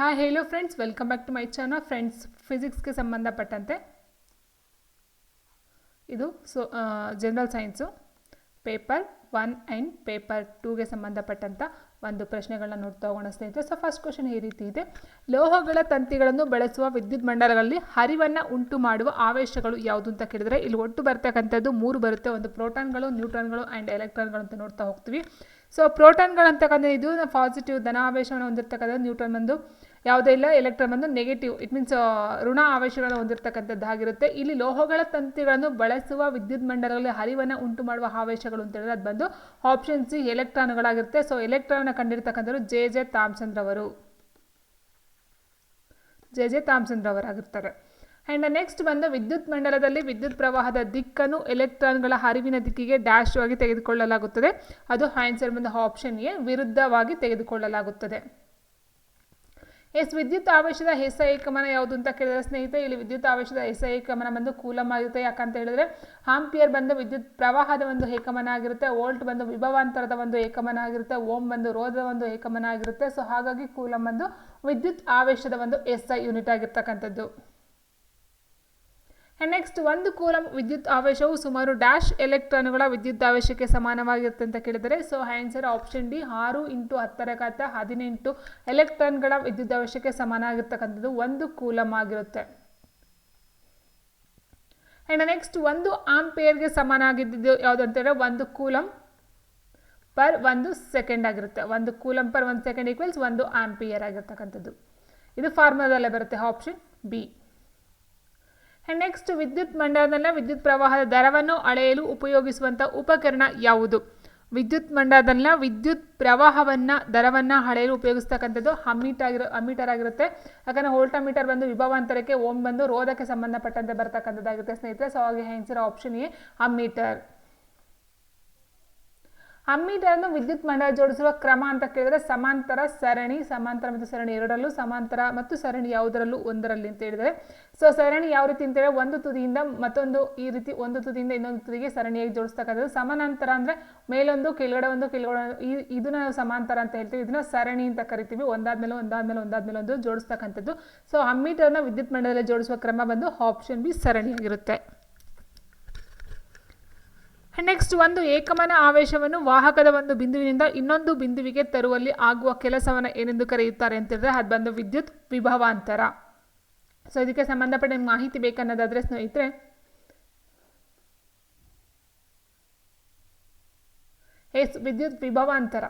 Hi hello friends welcome back to my channel friends ಫಿಸಿಕ್ಸ್ಗೆ ಸಂಬಂಧಪಟ್ಟಂತೆ. ಇದು so general science paper one and paper ಟೂಗೆ ಸಂಬಂಧಪಟ್ಟಂಥ ಒಂದು ಪ್ರಶ್ನೆಗಳನ್ನ ನೋಡ್ತಾ ಹೋಗೋಣ ಸ್ನೇಹಿತರೆ. ಸೊ ಫಸ್ಟ್ ಕ್ವಶನ್ ಈ ರೀತಿ ಇದೆ. ಲೋಹಗಳ ತಂತಿಗಳನ್ನು ಬಳಸುವ ವಿದ್ಯುತ್ ಮಂಡಲಗಳಲ್ಲಿ ಹರಿವನ್ನು ಉಂಟು ಮಾಡುವ ಆವೇಶಗಳು ಯಾವುದು ಅಂತ ಕೇಳಿದರೆ, ಇಲ್ಲಿ ಒಟ್ಟು ಬರ್ತಕ್ಕಂಥದ್ದು ಮೂರು ಬರುತ್ತೆ. ಒಂದು ಪ್ರೋಟಾನ್ಗಳು, ನ್ಯೂಟ್ರಾನ್ಗಳು ಆ್ಯಂಡ್ ಎಲೆಕ್ಟ್ರಾನ್ಗಳು ಅಂತ ನೋಡ್ತಾ ಹೋಗ್ತೀವಿ. ಸೊ ಪ್ರೋಟಾನ್ಗಳು ಅಂತಕ್ಕಂಥ ಇದು ಪಾಸಿಟಿವ್ ಧನ ಆವೇಶವನ್ನು ಹೊಂದಿರತಕ್ಕಂಥದ್ದು. ನ್ಯೂಟ್ರಾನ್ ಬಂದು ಯಾವುದೇ ಇಲ್ಲ ಎಲೆಕ್ಟ್ರಾನ್ ಬಂದು ನೆಗೆಟಿವ್ ಇಟ್ ಮೀನ್ಸ್ ಋಣ ಆವೇಶಗಳನ್ನು ಹೊಂದಿರತಕ್ಕಂಥದ್ದಾಗಿರುತ್ತೆ ಇಲ್ಲಿ ಲೋಹಗಳ ತಂತಿಗಳನ್ನು ಬಳಸುವ ವಿದ್ಯುತ್ ಮಂಡಲಗಳಲ್ಲಿ ಹರಿವನ್ನು ಉಂಟು ಮಾಡುವ ಆವೇಶಗಳು ಅಂತ ಹೇಳಿದ್ರೆ ಅದು ಬಂದು ಆಪ್ಷನ್ ಸಿ ಎಲೆಕ್ಟ್ರಾನ್ಗಳಾಗಿರುತ್ತೆ ಸೊ ಎಲೆಕ್ಟ್ರಾನ್ ಕಂಡಿರ್ತಕ್ಕಂಥವ್ರು ಜೆ ಜೆ ತಾಮ್ಸಂದ್ರವರು ಜೆ ಜೆ ತಾಮ್ಸಂದ್ರವರಾಗಿರ್ತಾರೆ ಆ್ಯಂಡ್ ನೆಕ್ಸ್ಟ್ ಬಂದು ವಿದ್ಯುತ್ ಮಂಡಲದಲ್ಲಿ ವಿದ್ಯುತ್ ಪ್ರವಾಹದ ದಿಕ್ಕನ್ನು ಎಲೆಕ್ಟ್ರಾನ್ಗಳ ಹರಿವಿನ ದಿಕ್ಕಿಗೆ ಡ್ಯಾಶ್ ಆಗಿ ತೆಗೆದುಕೊಳ್ಳಲಾಗುತ್ತದೆ. ಅದು ಆನ್ಸರ್ ಬಂದ ಆಪ್ಷನ್ಗೆ ವಿರುದ್ಧವಾಗಿ ತೆಗೆದುಕೊಳ್ಳಲಾಗುತ್ತದೆ. ಎಸ್, ವಿದ್ಯುತ್ ಆವೇಶದ ಹೆಸ ಏಕಮನ ಯಾವುದು ಅಂತ ಕೇಳಿದ್ರೆ, ಸ್ನೇಹಿತರೆ, ಇಲ್ಲಿ ವಿದ್ಯುತ್ ಆವೇಶದ ಹೆಸ ಏಕಮನ ಬಂದು ಕೂಲಮ್ ಆಗಿರುತ್ತೆ ಯಾಕಂತ ಹೇಳಿದ್ರೆ ಹಾಂಪಿಯರ್ ಬಂದು ವಿದ್ಯುತ್ ಪ್ರವಾಹದ ಒಂದು ಏಕಮನ ಆಗಿರುತ್ತೆ, ವೋಲ್ಟ್ ಬಂದು ವಿಭವಾಂತರದ ಒಂದು ಏಕಮನ ಆಗಿರುತ್ತೆ, ಓಮ್ ಬಂದು ರೋಧದ ಒಂದು ಏಕಮನ ಆಗಿರುತ್ತೆ. ಸೊ, ಹಾಗಾಗಿ ಕೂಲಮ್ ಬಂದು ವಿದ್ಯುತ್ ಆವೇಶದ ಒಂದು ಎಸ್ ಐ ಯೂನಿಟ್ ಆಗಿರ್ತಕ್ಕಂಥದ್ದು. ನೆಕ್ಸ್ಟ್ ಒಂದು ಕೂಲಂ ವಿದ್ಯುತ್ ಆವೇಶವು ಸುಮಾರು ಡ್ಯಾಶ್ ಎಲೆಕ್ಟ್ರಾನ್ಗಳ ವಿದ್ಯುತ್ ಆವೇಶಕ್ಕೆ ಸಮಾನವಾಗಿರುತ್ತೆ ಅಂತ ಕೇಳಿದರೆ ಸೊ ಆನ್ಸರ್ ಆಪ್ಷನ್ ಡಿ ಆರು ಇಂಟು ಹತ್ತರ ಘಾತ ಹದಿನೆಂಟು ಎಲೆಕ್ಟ್ರಾನ್ಗಳ ವಿದ್ಯುತ್ ಆವೇಶಕ್ಕೆ ಸಮಾನ ಆಗಿರ್ತಕ್ಕಂಥದ್ದು ಒಂದು ಕೂಲಮ್ ಆಗಿರುತ್ತೆ. ಆ್ಯಂಡ್ ನೆಕ್ಸ್ಟ್ ಒಂದು ಆಂಪೇರ್ಗೆ ಸಮಾನ ಆಗಿದ್ದು ಯಾವುದು ಅಂತಂದರೆ ಒಂದು ಕೂಲಮ್ ಪರ್ ಒಂದು ಸೆಕೆಂಡ್ ಆಗಿರುತ್ತೆ. ಒಂದು ಕೂಲಂ ಪರ್ ಒಂದು ಸೆಕೆಂಡ್ ಈಕ್ವಲ್ಸ್ ಒಂದು ಆಂಪಿಯರ್ ಆಗಿರ್ತಕ್ಕಂಥದ್ದು. ಇದು ಫಾರ್ಮುಲಾದಲ್ಲೇ ಬರುತ್ತೆ ಆಪ್ಷನ್ ಬಿ ಆ್ಯಂಡ್ ನೆಕ್ಸ್ಟ್ ವಿದ್ಯುತ್ ಮಂಡಲದಲ್ಲ ವಿದ್ಯುತ್ ಪ್ರವಾಹದ ದರವನ್ನು ಅಳೆಯಲು ಉಪಯೋಗಿಸುವಂಥ ಉಪಕರಣ ಯಾವುದು? ವಿದ್ಯುತ್ ಮಂಡಲದಲ್ಲಿನ ವಿದ್ಯುತ್ ಪ್ರವಾಹವನ್ನು, ದರವನ್ನು ಅಳೆಯಲು ಉಪಯೋಗಿಸ್ತಕ್ಕಂಥದ್ದು ಹಮ್ಮೀಟ್ ಆಗಿರೋ ಅಮ್ಮೀಟರ್ ಆಗಿರುತ್ತೆ ಯಾಕಂದರೆ ವೋಲ್ಟಮೀಟರ್ ಬಂದು ವಿಭವಾಂತರಕ್ಕೆ ಓಮ್ ಬಂದು ರೋಧಕ್ಕೆ ಸಂಬಂಧಪಟ್ಟಂತೆ ಬರ್ತಕ್ಕಂಥದ್ದಾಗಿರುತ್ತೆ ಸ್ನೇಹಿತರೆ. ಸೊ ಹಾಗೆ ಆನ್ಸರ್ ಆಪ್ಷನ್ ಎ ಅಮ್ಮೀಟರ್ ಅಮ್ಮೀಟರನ್ನು ವಿದ್ಯುತ್ ಮಂಡಲ ಜೋಡಿಸುವ ಕ್ರಮ ಅಂತ ಕೇಳಿದ್ರೆ ಸಮಾಂತರ ಸರಣಿ, ಸಮಾಂತರ ಮತ್ತು ಸರಣಿ ಎರಡರಲ್ಲೂ, ಸಮಾಂತರ ಮತ್ತು ಸರಣಿ ಯಾವುದರಲ್ಲೂ ಒಂದರಲ್ಲಿ ಅಂತ ಹೇಳಿದರೆ ಸೊ ಸರಣಿ ಯಾವ ರೀತಿ ಅಂತ ಹೇಳಿದ್ರೆ ಒಂದು ತುದಿಯಿಂದ ಮತ್ತೊಂದು ಈ ರೀತಿ ಒಂದು ತುದಿಯಿಂದ ಇನ್ನೊಂದು ತುದಿಗೆ ಸರಣಿಯಾಗಿ ಜೋಡಿಸ್ತಕ್ಕಂಥದ್ದು. ಸಮಾನಾಂತರ ಅಂದರೆ ಮೇಲೊಂದು, ಕೆಳಗಡೆ ಒಂದು, ಕೆಳಗಡೆ ಈ ಇದನ್ನ ನಾವು ಸಮಾಂತರ ಅಂತ ಹೇಳ್ತೀವಿ. ಇದನ್ನ ಸರಣಿ ಅಂತ ಕರಿತೀವಿ. ಒಂದಾದ್ಮೇಲೆ ಒಂದಾದ್ಮೇಲೆ ಒಂದಾದ್ಮೇಲೆ ಒಂದು ಜೋಡಿಸ್ತಕ್ಕಂಥದ್ದು. ಸೊ ಅಮ್ಮೀಟರ್ನ ವಿದ್ಯುತ್ ಮಂಡಲದಲ್ಲಿ ಜೋಡಿಸುವ ಕ್ರಮ ಬಂದು ಆಪ್ಷನ್ ಬಿ ಸರಣಿಯಾಗಿರುತ್ತೆ. ನೆಕ್ಸ್ಟ್ ಒಂದು ಏಕಮನ ಆವೇಶವನ್ನು ವಾಹಕದ ಒಂದು ಬಿಂದುವಿನಿಂದ ಇನ್ನೊಂದು ಬಿಂದುವಿಗೆ ತರುವಲ್ಲಿ ಆಗುವ ಕೆಲಸವನ್ನು ಏನೆಂದು ಕರೆಯುತ್ತಾರೆ ಅಂತಂದರೆ ಅದು ಬಂದು ವಿದ್ಯುತ್ ವಿಭವಾಂತರ. ಸೊ ಇದಕ್ಕೆ ಸಂಬಂಧಪಟ್ಟ ಮಾಹಿತಿ ಬೇಕನ್ನೋದಾದ್ರೆ ಸ್ನೇಹಿತರೆ, ಎಸ್, ವಿದ್ಯುತ್ ವಿಭವಾಂತರ.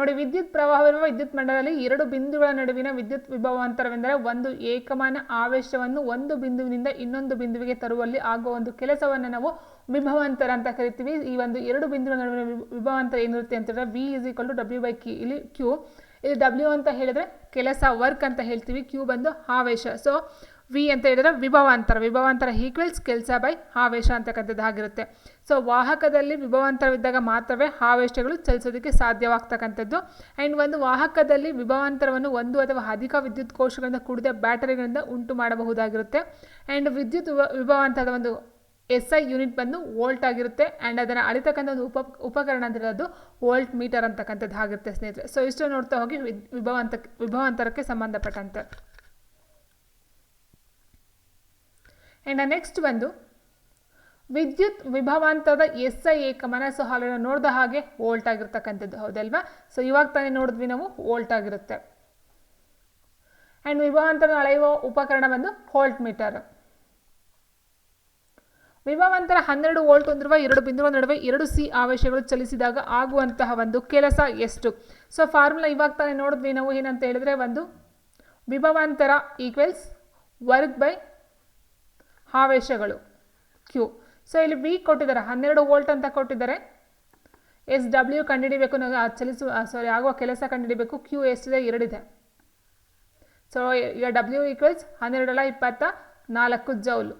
ನೋಡಿ, ವಿದ್ಯುತ್ ಪ್ರವಾಹವಿರುವ ವಿದ್ಯುತ್ ಮಂಡಲದಲ್ಲಿ ಎರಡು ಬಿಂದುಗಳ ನಡುವಿನ ವಿದ್ಯುತ್ ವಿಭವಾಂತರವೆಂದರೆ ಒಂದು ಏಕಮಾನ ಆವೇಶವನ್ನು ಒಂದು ಬಿಂದುವಿನಿಂದ ಇನ್ನೊಂದು ಬಿಂದುವಿಗೆ ತರುವಲ್ಲಿ ಆಗುವ ಒಂದು ಕೆಲಸವನ್ನು ನಾವು ವಿಭವಾಂತರ ಅಂತ ಕರಿತೀವಿ. ಈ ಒಂದು ಎರಡು ಬಿಂದುಗಳ ನಡುವಿನ ವಿಭವಾಂತರ ಏನಿರುತ್ತೆ ಅಂತಂದರೆ V is equal to W by ಕಿ ಇಲ್ಲಿ ಕ್ಯೂ ಇಲ್ಲಿ ಡಬ್ಲ್ಯೂ ಅಂತ ಹೇಳಿದ್ರೆ ಕೆಲಸ ವರ್ಕ್ ಅಂತ ಹೇಳ್ತೀವಿ. ಕ್ಯೂ ಬಂದು ಆವೇಶ. ಸೊ ವಿ ಅಂತ ಹೇಳಿದ್ರೆ ವಿಭವಾಂತರ. ವಿಭವಾಂತರ ಈಕ್ವಲ್ಸ್ ಕೆಲಸ ಬೈ ಆವೇಶ ಅಂತಕ್ಕಂಥದ್ದು ಆಗಿರುತ್ತೆ ಸೊ ವಾಹಕದಲ್ಲಿ ವಿಭವಾಂತರವಿದ್ದಾಗ ಮಾತ್ರವೇ ಆವೇಶಗಳು ಚಲಿಸೋದಕ್ಕೆ ಸಾಧ್ಯವಾಗ್ತಕ್ಕಂಥದ್ದು. ಆ್ಯಂಡ್ ಒಂದು ವಾಹಕದಲ್ಲಿ ವಿಭವಾಂತರವನ್ನು ಒಂದು ಅಥವಾ ಅಧಿಕ ವಿದ್ಯುತ್ ಕೋಶಗಳಿಂದ ಕೂಡಿದ ಬ್ಯಾಟರಿಗಳಿಂದ ಉಂಟು ಮಾಡಬಹುದಾಗಿರುತ್ತೆ. ಆ್ಯಂಡ್ ವಿದ್ಯುತ್ ವಿಭವಾಂತರದ ಒಂದು ಎಸ್ ಐ ಯೂನಿಟ್ ಬಂದು ವೋಲ್ಟ್ ಆಗಿರುತ್ತೆ. ಆ್ಯಂಡ್ ಅದನ್ನು ಅಳಿತಕ್ಕಂಥ ಒಂದು ಉಪ, ಉಪಕರಣ ಅಂತ ಹೇಳೋದು ವೋಲ್ಟ್ ಮೀಟರ್ ಅಂತಕ್ಕಂಥದ್ದು ಆಗಿರುತ್ತೆ ಸ್ನೇಹಿತರೆ. ಸೊ ಇಷ್ಟು ನೋಡ್ತಾ ಹೋಗಿ ವಿಭವಾಂತ ವಿಭವಾಂತರಕ್ಕೆ ಸಂಬಂಧಪಟ್ಟಂತೆ. ಆ್ಯಂಡ್ ನೆಕ್ಸ್ಟ್ ಬಂದು, ವಿದ್ಯುತ್ ವಿಭವಾಂತರದ ಎಸ್ ಐ ಏಕ ಸೊ ಹಾಲನ್ನು ನೋಡಿದ ಹಾಗೆ ವೋಲ್ಟ್ ಆಗಿರ್ತಕ್ಕಂಥದ್ದು. ಹೌದಲ್ವಾ? ಸೊ ಇವಾಗ ತಾನೇ ನೋಡಿದ್ವಿ ನಾವು ವೋಲ್ಟ್ ಆಗಿರುತ್ತೆ. ಆ್ಯಂಡ್ ವಿಭವಾಂತರ ಅಳೆಯುವ ಉಪಕರಣ ಬಂದು ವೋಲ್ಟ್ ಮೀಟರ್ ವಿಭವಾಂತರ ಹನ್ನೆರಡು ವೋಲ್ಟ್ ಹೊಂದಿರುವ ಎರಡು ಬಿಂದುಗಳ ನಡುವೆ ಎರಡು ಸಿ ಆವೇಶಗಳು ಚಲಿಸಿದಾಗ ಆಗುವಂತಹ ಒಂದು ಕೆಲಸ ಎಷ್ಟು? ಸೊ ಫಾರ್ಮುಲಾ ಇವಾಗ ತಾನೇ ನೋಡಿದ್ವಿ ನಾವು ಏನಂತ ಹೇಳಿದ್ರೆ ಒಂದು ವಿಭವಾಂತರ ಈಕ್ವಲ್ಸ್ ವರ್ಕ್ ಬೈ ಆವೇಶಗಳು. ಕ್ಯೂ. ಸೊ ಇಲ್ಲಿ ವಿ ಕೊಟ್ಟಿದ್ದಾರೆ. ಹನ್ನೆರಡು ವೋಲ್ಟ್ ಅಂತ ಕೊಟ್ಟಿದ್ದಾರೆ. ಎಸ್ ಡಬ್ಲ್ಯೂ ಕಂಡುಹಿಡಿಬೇಕು ನಾವು ಚಲಿಸುವ ಸಾರಿ ಆಗುವ ಕೆಲಸ ಕಂಡುಹಿಡಿಬೇಕು. ಕ್ಯೂ ಎಷ್ಟಿದೆ ಎರಡಿದೆ ಸೊ ಈಗ ಡಬ್ಲ್ಯೂ ಈಕ್ವಲ್ಸ್ ಹನ್ನೆರಡಲ್ಲ ಇಪ್ಪತ್ತ ನಾಲ್ಕು joule.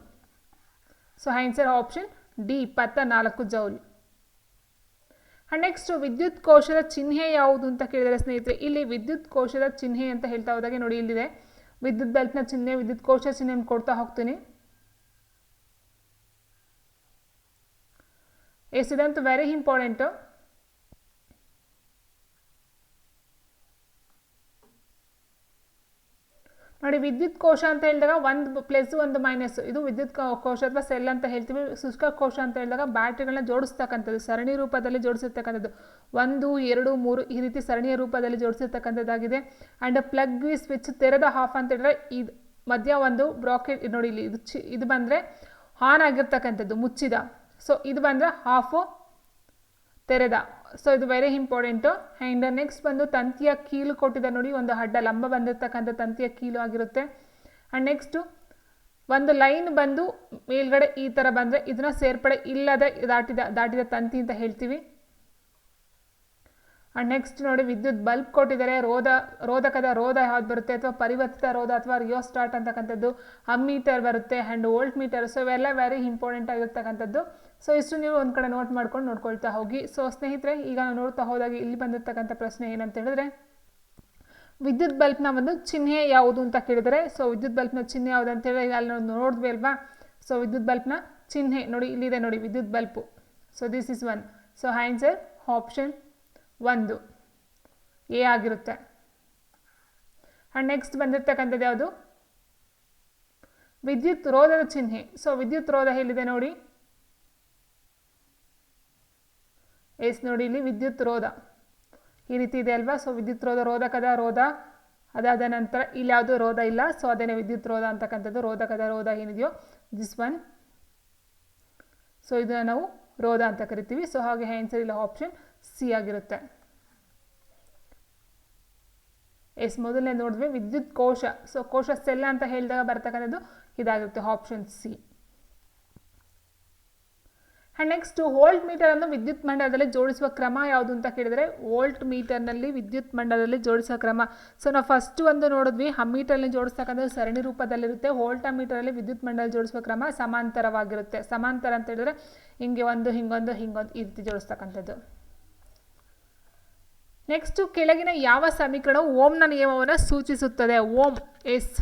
So answer option D ಇಪ್ಪತ್ತ ನಾಲ್ಕು ಜೌಲು. ಆ್ಯಂಡ್ ನೆಕ್ಸ್ಟು ವಿದ್ಯುತ್ ಕೋಶದ ಚಿಹ್ನೆ ಯಾವುದು ಅಂತ ಕೇಳಿದರೆ ಸ್ನೇಹಿತರೆ, ಇಲ್ಲಿ ವಿದ್ಯುತ್ ಕೋಶದ ಚಿಹ್ನೆ ಅಂತ ಹೇಳ್ತಾ ಹೋದಾಗೆ ನೋಡಿ, ಇಲ್ಲಿದೆ. ವಿದ್ಯುತ್ ಬೆಲ್ಟ್ನ ಚಿಹ್ನೆ, ವಿದ್ಯುತ್ ಕೋಶ ಚಿಹ್ನೆ ಕೊಡ್ತಾ ಹೋಗ್ತೀನಿ. ಎಸ್ ಇದಂತೂ ವೆರಿ ಇಂಪಾರ್ಟೆಂಟು ನೋಡಿ, ವಿದ್ಯುತ್ ಕೋಶ ಅಂತ ಹೇಳಿದಾಗ ಒಂದು ಪ್ಲಸ್ ಒಂದು ಮೈನಸ್ ಇದು ವಿದ್ಯುತ್ ಕೋಶ ಅಥವಾ ಸೆಲ್ ಅಂತ ಹೇಳ್ತೀವಿ. ಶುಷ್ಕ ಕೋಶ ಅಂತ ಹೇಳಿದಾಗ ಬ್ಯಾಟ್ರಿಗಳನ್ನ ಜೋಡಿಸ್ತಕ್ಕಂಥದ್ದು, ಸರಣಿ ರೂಪದಲ್ಲಿ ಜೋಡಿಸಿರ್ತಕ್ಕಂಥದ್ದು. ಒಂದು, ಎರಡು, ಮೂರು ಈ ರೀತಿ ಸರಣಿಯ ರೂಪದಲ್ಲಿ ಜೋಡಿಸಿರ್ತಕ್ಕಂಥದ್ದಾಗಿದೆ. ಆ್ಯಂಡ್ ಪ್ಲಗ್ ಸ್ವಿಚ್ ತೆರೆದ ಹಾಫ್ ಅಂತ ಹೇಳಿದ್ರೆ ಇದು ಮಧ್ಯ ಒಂದು ಬ್ರಾಕೆಟ್ ನೋಡಿ ಇಲ್ಲಿ ಇದು ಚಿ ಇದು ಬಂದರೆ ಆನ್ ಆಗಿರ್ತಕ್ಕಂಥದ್ದು, ಮುಚ್ಚಿದ. ಸೊ ಇದು ಬಂದರೆ ಹಾಫು ತೆರೆದ. ಸೊ ಇದು ವೆರಿ ಇಂಪಾರ್ಟೆಂಟು ಆ್ಯಂಡ್ ನೆಕ್ಸ್ಟ್ ಬಂದು ತಂತಿಯ ಕೀಲು ಕೊಟ್ಟಿದೆ ನೋಡಿ, ಒಂದು ಅಡ್ಡ ಲಂಬ ಬಂದಿರತಕ್ಕಂಥ ತಂತಿಯ ಕೀಲು ಆಗಿರುತ್ತೆ. ಆ್ಯಂಡ್ ನೆಕ್ಸ್ಟು ಒಂದು ಲೈನ್ ಬಂದು ಮೇಲ್ಗಡೆ ಈ ಥರ ಬಂದರೆ ಇದನ್ನ ಸೇರ್ಪಡೆ ಇಲ್ಲದೆ ದಾಟಿದ ದಾಟಿದ ತಂತಿ ಅಂತ ಹೇಳ್ತೀವಿ. ಆ್ಯಂಡ್ ನೆಕ್ಸ್ಟ್ ನೋಡಿ, ವಿದ್ಯುತ್ ಬಲ್ಬ್ ಕೊಟ್ಟಿದ್ದಾರೆ. ರೋಧ, ರೋಧಕದ ರೋಧ ಯಾವ್ದು ಬರುತ್ತೆ? ಅಥವಾ ಪರಿವರ್ತಿತ ರೋಧ ಅಥವಾ ರಿಯೋಸ್ಟಾರ್ಟ್ ಅಂತಕ್ಕಂಥದ್ದು ಅಮ್ಮೀಟರ್ ಬರುತ್ತೆ. ಆ್ಯಂಡ್ ವೋಲ್ಟ್ ಮೀಟರ್ ಸೊ ಇವೆಲ್ಲ ವೆರಿ ಇಂಪಾರ್ಟೆಂಟ್ ಆಗಿರ್ತಕ್ಕಂಥದ್ದು. ಸೊ ಇಷ್ಟು ನೀವು ಒಂದು ಕಡೆ ನೋಟ್ ಮಾಡ್ಕೊಂಡು ನೋಡ್ಕೊಳ್ತಾ ಹೋಗಿ. ಸೊ ಸ್ನೇಹಿತರೆ, ಈಗ ನಾವು ನೋಡ್ತಾ ಹೋದಾಗ ಇಲ್ಲಿ ಬಂದಿರತಕ್ಕಂಥ ಪ್ರಶ್ನೆ ಏನಂತ ಹೇಳಿದ್ರೆ, ವಿದ್ಯುತ್ ಬಲ್ಬ್ನ ಒಂದು ಚಿಹ್ನೆ ಯಾವುದು ಅಂತ ಕೇಳಿದರೆ ಸೊ ವಿದ್ಯುತ್ ಬಲ್ಬ್ನ ಚಿಹ್ನೆ ಯಾವುದು ಅಂತ ಹೇಳಿ ಅಲ್ಲಿ ನಾವು ನೋಡಿದ್ವಿ ಅಲ್ವಾ? ಸೊ ವಿದ್ಯುತ್ ಬಲ್ಬ್ನ ಚಿಹ್ನೆ, ನೋಡಿ, ಇಲ್ಲಿದೆ ನೋಡಿ, ವಿದ್ಯುತ್ bulb so this is one so answer option ಒಂದು. ಎ ಆಗಿರುತ್ತೆ. ಆ್ಯಂಡ್ ನೆಕ್ಸ್ಟ್ ಬಂದಿರ್ತಕ್ಕಂಥದ್ದು ಯಾವುದು? ವಿದ್ಯುತ್ ರೋಧದ ಚಿಹ್ನೆ. ಸೊ ವಿದ್ಯುತ್ ರೋಧ ಎಲ್ಲಿದೆ ನೋಡಿ? ಎಸ್ ನೋಡಿ, ಇಲ್ಲಿ ವಿದ್ಯುತ್ ರೋಧ. ಈ ರೀತಿ ಇದೆ ಅಲ್ವಾ? ಸೊ ವಿದ್ಯುತ್ ರೋಧ, ರೋಧಕದ ರೋಧ ಅದಾದ ನಂತರ ಇಲ್ಲಿ ಯಾವುದೂ ರೋಧ ಇಲ್ಲ. ಸೊ ಅದೇನೇ ವಿದ್ಯುತ್ ರೋಧ ಅಂತಕ್ಕಂಥದ್ದು, ರೋಧಕದ ರೋಧ ಏನಿದೆಯೋ? ದಿಸ್ ಒನ್ ಸೊ ಇದನ್ನು ನಾವು ರೋಧ ಅಂತ ಕರಿತೀವಿ. ಸೊ ಹಾಗೆ ಆನ್ಸರ್ ಇಲ್ಲ ಆಪ್ಷನ್ ಸಿ ಆಗಿರುತ್ತೆ. ಎಸ್, ಮೊದಲನೇ ನೋಡಿದ್ವಿ, ವಿದ್ಯುತ್ ಕೋಶ. ಸೊ ಕೋಶ ಸೆಲ್ ಅಂತ ಹೇಳಿದಾಗ ಬರ್ತಕ್ಕಂಥದ್ದು ಇದಾಗಿರುತ್ತೆ option C and next voltmeter ಅನ್ನು ವಿದ್ಯುತ್ ಮಂಡಲದಲ್ಲಿ ಜೋಡಿಸುವ ಕ್ರಮ ಯಾವುದು ಅಂತ ಕೇಳಿದರೆ ವೋಲ್ಟ್ ಮೀಟರ್ನಲ್ಲಿ ವಿದ್ಯುತ್ ಮಂಡಲದಲ್ಲಿ ಜೋಡಿಸುವ ಕ್ರಮ. ಸೊ ನಾವು ಫಸ್ಟ್ ಒಂದು ನೋಡಿದ್ವಿ ಅಮ್ಮೀಟರ್ನಲ್ಲಿ ಜೋಡಿಸ್ತಕ್ಕಂಥದ್ದು ಸರಣಿ ರೂಪದಲ್ಲಿರುತ್ತೆ ವೋಲ್ಟ್ ಮೀಟರಲ್ಲಿ ವಿದ್ಯುತ್ ಮಂಡಲ ಜೋಡಿಸುವ ಕ್ರಮ ಸಮಾಂತರವಾಗಿರುತ್ತೆ. ಸಮಾಂತರ ಅಂತ ಹೇಳಿದ್ರೆ, ಹಿಂಗೆ ಒಂದು, ಹಿಂಗೊಂದು ಹಿಂಗೊಂದು ಈ ರೀತಿ ಜೋಡಿಸ್ತಕ್ಕಂಥದ್ದು. ನೆಕ್ಸ್ಟು ಕೆಳಗಿನ ಯಾವ ಸಮೀಕರಣವು ಓಮ್ನ ನಿಯಮವನ್ನು ಸೂಚಿಸುತ್ತದೆ? Ohm's.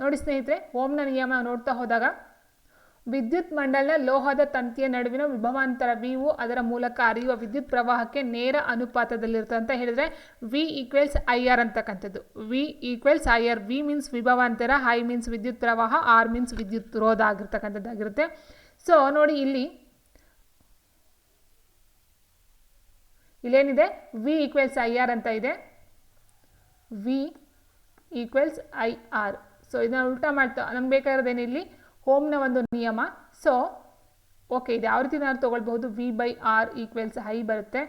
ನೋಡಿ ಸ್ನೇಹಿತರೆ, ಓಮ್ನ ನಿಯಮ ನೋಡ್ತಾ ಹೋದಾಗ ವಿದ್ಯುತ್ ಮಂಡಲನ ಲೋಹದ ತಂತಿಯ ನಡುವಿನ ವಿಭವಾಂತರ ವಿ ಯು ಅದರ ಮೂಲಕ ಹರಿಯುವ ವಿದ್ಯುತ್ ಪ್ರವಾಹಕ್ಕೆ ನೇರ ಅನುಪಾತದಲ್ಲಿರುತ್ತೆ ಅಂತ ಹೇಳಿದ್ರೆ ವಿ ಈಕ್ವಲ್ಸ್ ಐ ಆರ್ ಅಂತಕ್ಕಂಥದ್ದು. V equals I R V means ವಿಭವಾಂತರ I means ವಿದ್ಯುತ್ ಪ್ರವಾಹ ಆರ್ ಮೀನ್ಸ್ ವಿದ್ಯುತ್ ರೋಧ ಆಗಿರ್ತಕ್ಕಂಥದ್ದಾಗಿರುತ್ತೆ. ಸೊ ನೋಡಿ ಇಲ್ಲಿ. ಇಲ್ಲೇನಿದೆ? ವಿ ಈಕ್ವಲ್ಸ್ ಐ ಆರ್ ಅಂತ ಇದೆ. V equals I R so ಇದನ್ನ ಉಲ್ಟಾ ಮಾಡ್ತಾ ನಮ್ಗೆ ಬೇಕಾಗಿರೋದೇನು ಇಲ್ಲಿ ಹೋಮ್ನ ಒಂದು ನಿಯಮ. ಸೊ ಓಕೆ ಇದು ಯಾವ ರೀತಿ ನಾವು ತೊಗೊಳ್ಬಹುದು? V by R equals I ಬರುತ್ತೆ.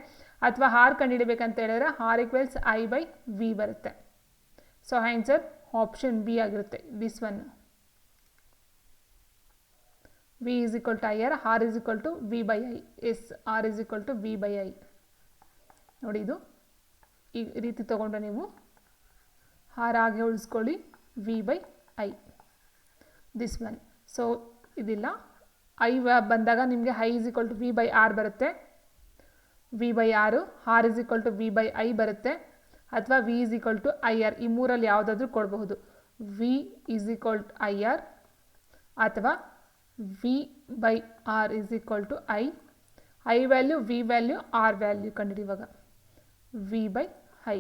ಅಥವಾ ಆರ್ ಕಂಡುಹಿಡಬೇಕಂತ ಹೇಳಿದ್ರೆ R equals I by V ಬರುತ್ತೆ. ಸೊ ಆನ್ಸರ್ ಆಪ್ಷನ್ ಬಿ ಆಗಿರುತ್ತೆ. This one V is equal to I R R is equal to V by I S R is equal to V by I ನೋಡಿ ಇದು. ಈ ರೀತಿ ತೊಗೊಂಡ್ರೆ ನೀವು R ಹಾಗೆ ಉಳಿಸ್ಕೊಳ್ಳಿ. V by I this one so ಇದಿಲ್ಲ. I ಬಂದಾಗ ನಿಮಗೆ I is equal to V by R ಬರುತ್ತೆ. V by R R is equal to V by I ಬರುತ್ತೆ. ಅಥವಾ V is equal to I R ಈ ಮೂರಲ್ಲಿ ಯಾವುದಾದ್ರೂ ಕೊಡಬಹುದು. V is equal to I R ಅಥವಾ V by R is equal to I I value V value R value ಕಂಡುಹಿಡಿಯುವಾಗ V by I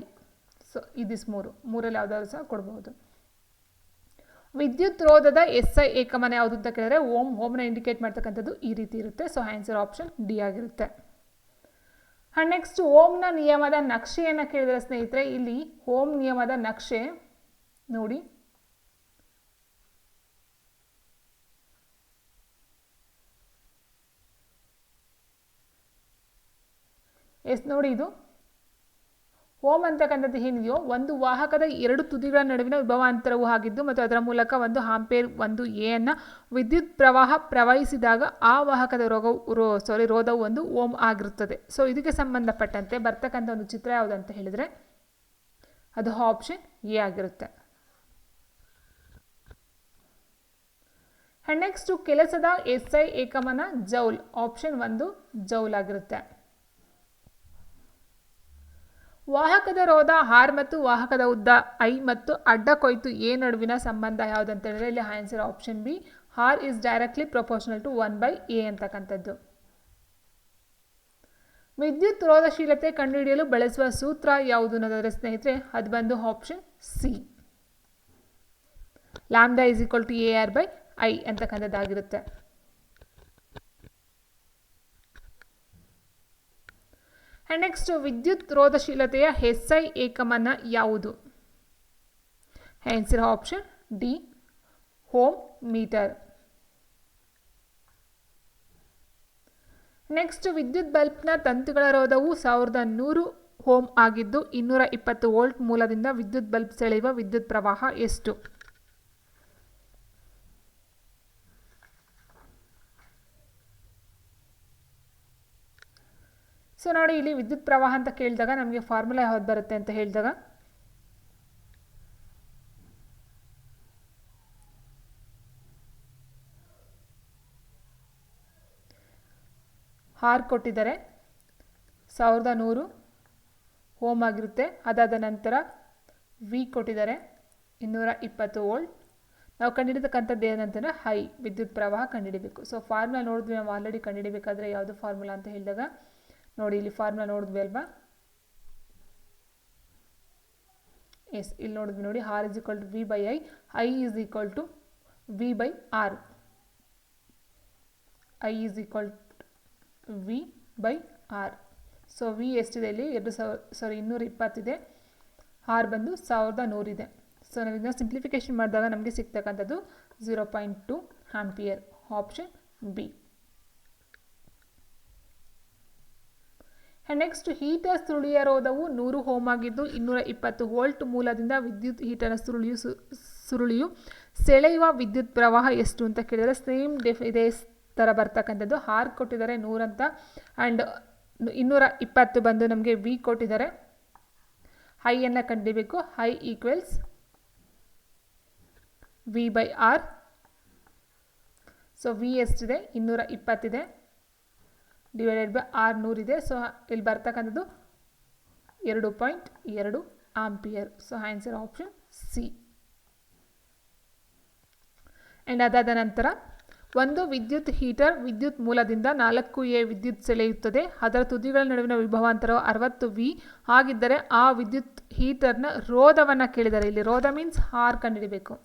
so ಇದಿಸ್ ಮೂರು. ಮೂರಲ್ಲಿ ಯಾವುದಾದ್ರೂ ಸಹ ಕೊಡಬಹುದು. ವಿದ್ಯುತ್ ರೋಧದ ಎಸ್ ಐ ಏಕಮನೆ ಯಾವುದು ಅಂತ ಕೇಳಿದ್ರೆ ಓಮ್, ಓಮ್ನ ಇಂಡಿಕೇಟ್ ಮಾಡ್ತಕ್ಕಂಥದ್ದು ಈ ರೀತಿ ಇರುತ್ತೆ. ಸೊ ಆನ್ಸರ್ ಆಪ್ಷನ್ ಡಿ ಆಗಿರುತ್ತೆ. ಆ್ಯಂಡ್ ನೆಕ್ಸ್ಟ್ ಓಮ್ನ ನಿಯಮದ ನಕ್ಷೆಯನ್ನು ಕೇಳಿದರೆ ಸ್ನೇಹಿತರೆ, ಇಲ್ಲಿ ಓಮ್ ನಿಯಮದ ನಕ್ಷೆ ನೋಡಿ. ಎಸ್ ನೋಡಿ ಇದು. ಓಮ್ ಅಂತಕ್ಕಂಥದ್ದು ಏನಿದೆಯೋ, ಒಂದು ವಾಹಕದ ಎರಡು ತುದಿಗಳ ನಡುವಿನ ವಿಭವಾಂತರವು ಆಗಿದ್ದು ಮತ್ತು ಅದರ ಮೂಲಕ ಒಂದು ಹಾಂಪೇರ್ ಒಂದು ಎ ಅನ್ನು ವಿದ್ಯುತ್ ಪ್ರವಾಹ ಪ್ರವಹಿಸಿದಾಗ ಆ ವಾಹಕದ ರೋಗವು ರೋ ಸಾರಿ ರೋಧವು ಒಂದು ಓಮ್ ಆಗಿರುತ್ತದೆ. ಸೊ ಇದಕ್ಕೆ ಸಂಬಂಧಪಟ್ಟಂತೆ ಬರ್ತಕ್ಕಂಥ ಒಂದು ಚಿತ್ರ ಯಾವುದಂತ ಹೇಳಿದರೆ, ಅದು ಆಪ್ಷನ್ ಎ ಆಗಿರುತ್ತೆ. ನೆಕ್ಸ್ಟು ಕೆಲಸದ ಎಸ್ ಐ ಏಕಮನ ಜೌಲ್ ಆಪ್ಷನ್ ಒಂದು ಜೌಲ್ ಆಗಿರುತ್ತೆ. ವಾಹಕದ ರೋಧ ಆರ್ ಮತ್ತು ವಾಹಕದ ಉದ್ದ ಐ ಮತ್ತು ಅಡ್ಡ ಕೊಯ್ತು ಎ ನಡುವಿನ ಸಂಬಂಧ ಯಾವುದಂತ ಹೇಳಿದ್ರೆ ಇಲ್ಲಿ answer option B R is directly proportional to one by A ಅಂತಕ್ಕಂಥದ್ದು. ವಿದ್ಯುತ್ ರೋಧಶೀಲತೆ ಕಂಡುಹಿಡಿಯಲು ಬಳಸುವ ಸೂತ್ರ ಯಾವುದು ಅನ್ನೋದಾದ್ರೆ ಸ್ನೇಹಿತರೆ, ಅದು ಬಂದು option C lambda is equal to A R by I ಅಂತಕ್ಕಂಥದ್ದಾಗಿರುತ್ತೆ. And next ವಿದ್ಯುತ್ ರೋಧಶೀಲತೆಯ ಎಸ್ ಐ ಏಕಮಾನ ಯಾವುದು? Answer option D ohm metre next ವಿದ್ಯುತ್ ಬಲ್ಬ್ನ ತಂತುಗಳ ರೋಧವು ಸಾವಿರದ ನೂರು ಹೋಮ್ ಆಗಿದ್ದು ಇನ್ನೂರ ಇಪ್ಪತ್ತು ವೋಲ್ಟ್ ಮೂಲದಿಂದ ವಿದ್ಯುತ್ ಬಲ್ಬ್ ಸೆಳೆಯುವ ವಿದ್ಯುತ್ ಪ್ರವಾಹ ಎಷ್ಟು? ಸೊ ನೋಡಿ ಇಲ್ಲಿ ವಿದ್ಯುತ್ ಪ್ರವಾಹ ಅಂತ ಕೇಳಿದಾಗ ನಮಗೆ ಫಾರ್ಮುಲಾ ಯಾವ್ದು ಬರುತ್ತೆ ಅಂತ ಹೇಳಿದಾಗ. ಹಾರ್ ಕೊಟ್ಟಿದ್ದಾರೆ. ಸಾವಿರದ ನೂರು ಓಮ್ ಆಗಿರುತ್ತೆ. ಅದಾದ ನಂತರ ವಿ ಕೊಟ್ಟಿದ್ದಾರೆ. ಇನ್ನೂರ ಇಪ್ಪತ್ತು ವೋಲ್ಟ್. ನಾವು ಕಂಡುಹಿಡಿತಕ್ಕಂಥದ್ದು ಏನಂತಂದರೆ ಹೈ ವಿದ್ಯುತ್ ಪ್ರವಾಹ ಕಂಡುಹಿಡಿಬೇಕು ಸೊ ಫಾರ್ಮುಲಾ ನೋಡಿದ್ವಿ, ನಾವು ಆಲ್ರೆಡಿ ಕಂಡುಹಿಡಿಬೇಕಾದ್ರೆ ಯಾವುದು ಫಾರ್ಮುಲಾ ಅಂತ ಹೇಳಿದಾಗ ನೋಡಿ, ಇಲ್ಲಿ ಫಾರ್ಮುಲಾ ನೋಡಿದ್ವಿ ಅಲ್ವಾ? ಎಸ್ ಇಲ್ಲಿ ನೋಡಿದ್ವಿ ನೋಡಿ R is equal to V by I I is equal to V by R I is equal V by R so V ಎಷ್ಟಿದೆ ಇಲ್ಲಿ? ಎರಡು ಸಾವಿರ ಸಾರಿ ಇನ್ನೂರ ಇಪ್ಪತ್ತಿದೆ. ಆರ್ ಬಂದು ಸಾವಿರದ ನೂರಿದೆ. ಸೊ ನಾವು ಇದನ್ನ ಸಿಂಪ್ಲಿಫಿಕೇಶನ್ ಮಾಡಿದಾಗ ನಮಗೆ ಸಿಗ್ತಕ್ಕಂಥದ್ದು zero point two ampere option B next heater ಸುರುಳಿಯ ರೋಧವು ನೂರು ಹೋಮ್ ಆಗಿದ್ದು ಇನ್ನೂರ ಇಪ್ಪತ್ತು ವೋಲ್ಟ್ ಮೂಲದಿಂದ ವಿದ್ಯುತ್ ಹೀಟರ್ನ ಸುರುಳಿಯು ಸುರುಳಿಯು ಸೆಳೆಯುವ ವಿದ್ಯುತ್ ಪ್ರವಾಹ ಎಷ್ಟು ಅಂತ ಕೇಳಿದರೆ ಸೇಮ್ ಡೆಫ್ ಇದೇ ಥರ ಬರ್ತಕ್ಕಂಥದ್ದು. ಆರ್ ಕೊಟ್ಟಿದ್ದಾರೆ ನೂರಂತ ಆ್ಯಂಡ್ ಇನ್ನೂರ ಇಪ್ಪತ್ತು ಬಂದು ನಮಗೆ ವಿ ಕೊಟ್ಟಿದ್ದಾರೆ. ಹೈಯನ್ನು ಕಂಡಿಬೇಕು. I equals V by R so V ಎಷ್ಟಿದೆ? ಇನ್ನೂರ ಇಪ್ಪತ್ತಿದೆ. ಡಿವೈಡೆಡ್ ಬೈ ಆರ್ ಇದೆ. ಸೊ ಇಲ್ಲಿ ಬರ್ತಕ್ಕಂಥದ್ದು ಎರಡು ಪಾಯಿಂಟ್ ಎರಡು ampere so answer option C and ಅದಾದ ನಂತರ, ಒಂದು ವಿದ್ಯುತ್ ಹೀಟರ್ ವಿದ್ಯುತ್ ಮೂಲದಿಂದ ನಾಲ್ಕು ಎ ವಿದ್ಯುತ್ ಸೆಳೆಯುತ್ತದೆ. ಅದರ ತುದಿಗಳ ನಡುವಿನ ವಿಭವಾಂತರವು ಅರವತ್ತು ವಿ ಆಗಿದ್ದರೆ ಆ ವಿದ್ಯುತ್ ಹೀಟರ್ನ ರೋಧವನ್ನು ಕೇಳಿದ್ದಾರೆ ಇಲ್ಲಿ ರೋಧ ಮೀನ್ಸ್ ಆರ್ ಕಂಡುಹಿಡಿಬೇಕು.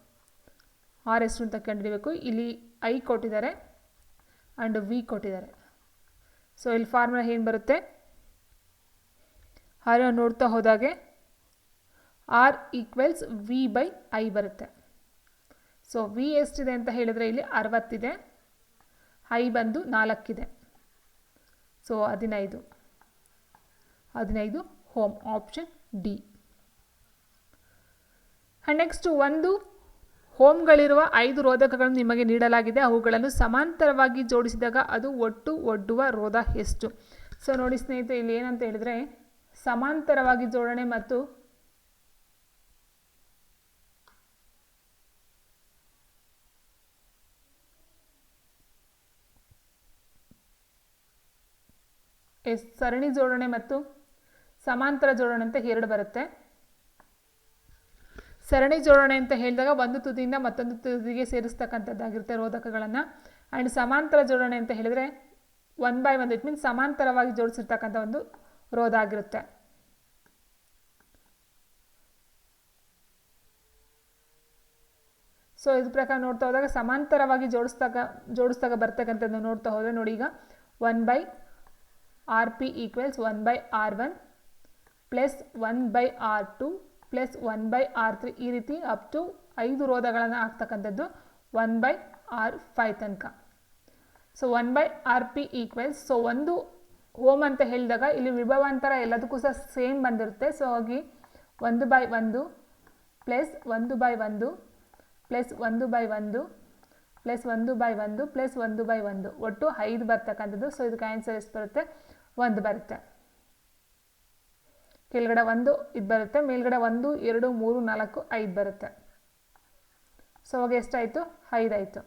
ಆರ್ ಎಷ್ಟು ಅಂತ ಕಂಡುಹಿಡಿಬೇಕು. ಇಲ್ಲಿ ಐ ಕೊಟ್ಟಿದ್ದಾರೆ ಆ್ಯಂಡ್ ವಿ ಕೊಟ್ಟಿದ್ದಾರೆ. ಸೊ ಇಲ್ಲಿ ಫಾರ್ಮುಲಾ ಏನು ಬರುತ್ತೆ? ಆರ್ ನೋಡ್ತಾ ಹೋದಾಗೆ R equals V by I ಬರುತ್ತೆ. ಸೊ ವಿ ಎಷ್ಟಿದೆ ಅಂತ ಹೇಳಿದರೆ ಇಲ್ಲಿ ಅರವತ್ತಿದೆ. ಐ ಬಂದು ನಾಲ್ಕಿದೆ. ಸೊ ಹದಿನೈದು. ಹದಿನೈದು ಹೋಮ್ ಆಪ್ಷನ್ ಡಿ ನೆಕ್ಸ್ಟ್ ಒಂದು ಹೋಮ್ಗಳಿರುವ ಐದು ರೋಧಕಗಳನ್ನು ನಿಮಗೆ ನೀಡಲಾಗಿದೆ. ಅವುಗಳನ್ನು ಸಮಾಂತರವಾಗಿ ಜೋಡಿಸಿದಾಗ ಅದು ಒಟ್ಟು ಒಡ್ಡುವ ರೋಧ ಎಷ್ಟು? ಸೊ ನೋಡಿ ಸ್ನೇಹಿತರೆ, ಇಲ್ಲಿ ಏನಂತ ಹೇಳಿದರೆ, ಸಮಾಂತರವಾಗಿ ಜೋಡಣೆ ಮತ್ತು ಎಸ್, ಸರಣಿ ಜೋಡಣೆ ಮತ್ತು ಸಮಾಂತರ ಜೋಡಣೆ ಅಂತ ಎರಡು ಬರುತ್ತೆ. ಸರಣಿ ಜೋಡಣೆ ಅಂತ ಹೇಳಿದಾಗ ಒಂದು ತುದಿಯಿಂದ ಮತ್ತೊಂದು ತುದಿಗೆ ಸೇರಿಸ್ತಕ್ಕಂಥದ್ದಾಗಿರುತ್ತೆ ರೋಧಕಗಳನ್ನು. ಆ್ಯಂಡ್ ಸಮಾಂತರ ಜೋಡಣೆ ಅಂತ ಹೇಳಿದರೆ one by one it means ಸಮಾಂತರವಾಗಿ ಜೋಡಿಸಿರ್ತಕ್ಕಂಥ ಒಂದು ರೋಧ ಆಗಿರುತ್ತೆ. ಸೊ ಇದ್ರ ಪ್ರಕಾರ ನೋಡ್ತಾ ಹೋದಾಗ ಸಮಾಂತರವಾಗಿ ಜೋಡಿಸ್ದಾಗ ಜೋಡಿಸ್ದಾಗ ಬರ್ತಕ್ಕಂಥದ್ದು ನೋಡ್ತಾ ಹೋದರೆ ನೋಡಿ ಈಗ one by R P equals one by R one plus one by R two plus one by R three ಈ ರೀತಿ ಅಪ್ ಟು ಐದು ರೋಧಗಳನ್ನು ಹಾಕ್ತಕ್ಕಂಥದ್ದು ಒನ್ ಬೈ ಆರ್ ಫೈ ತನಕ. So one by R P equals so ಒಂದು ohm ಅಂತ ಹೇಳಿದಾಗ ಇಲ್ಲಿ ವಿಭವಾಂತರ ಎಲ್ಲದಕ್ಕೂ ಸಹ ಸೇಮ್ ಬಂದಿರುತ್ತೆ. ಸೊ ಹೋಗಿ ಒಂದು ಬೈ ಒಂದು ಪ್ಲಸ್ ಒಂದು ಬೈ ಒಂದು ಪ್ಲಸ್ ಒಂದು ಬೈ ಒಂದು ಪ್ಲಸ್ ಒಂದು ಬೈ ಒಂದು ಪ್ಲಸ್ ಒಂದು ಬೈ ಒಂದು. ಒಟ್ಟು ಐದು ಬರ್ತಕ್ಕಂಥದ್ದು. ಸೊ ಇದಕ್ಕೆ ಆನ್ಸರ್ ಎಷ್ಟು ಬರುತ್ತೆ? ಒಂದು ಬರುತ್ತೆ. ಕೆಳಗಡೆ ಒಂದು, ಇದು ಬರುತ್ತೆ. ಮೇಲ್ಗಡೆ ಒಂದು, ಎರಡು, ಮೂರು, ನಾಲ್ಕು, ಐದು ಬರುತ್ತೆ. ಸೊ ಅವಾಗ ಎಷ್ಟಾಯಿತು? ಐದಾಯಿತು